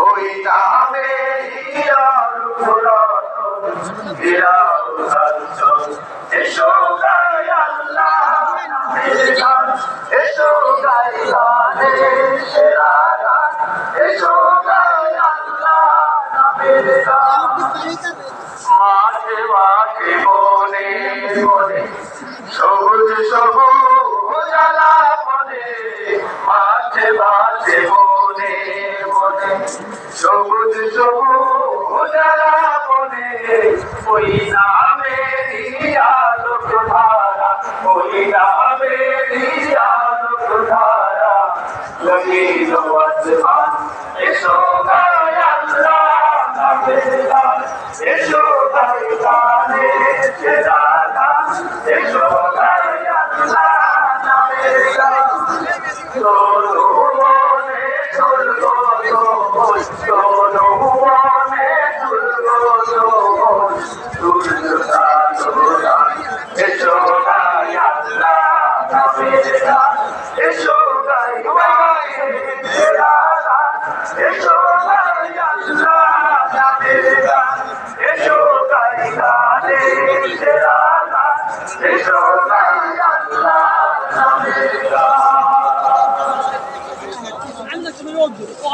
ওই নামে এসো গাই সবুজ সবুজ জ্বালা মাঠে মাঠে মনে মনে সবুজ সবুজ বনে ওই নামে আলোক Jesus.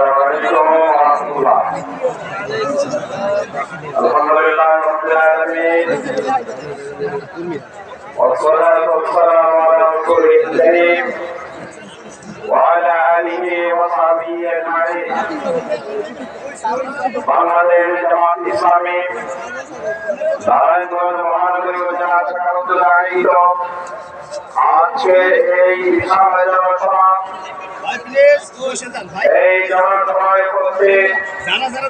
السلام عليكم ورحمة الله الحمد لله رب العالمين والصلاة والسلام على رسوله الكريم وعلى آله وصحبه أجمعين বাংলাদেশ জামাত ইসলামী নারায়ণগঞ্জ মহানগরী উপজেলা শাখার উদ্যোগে আয়োজিত আজকে এই বিশাল জনসভা জনসভায় উপস্থিত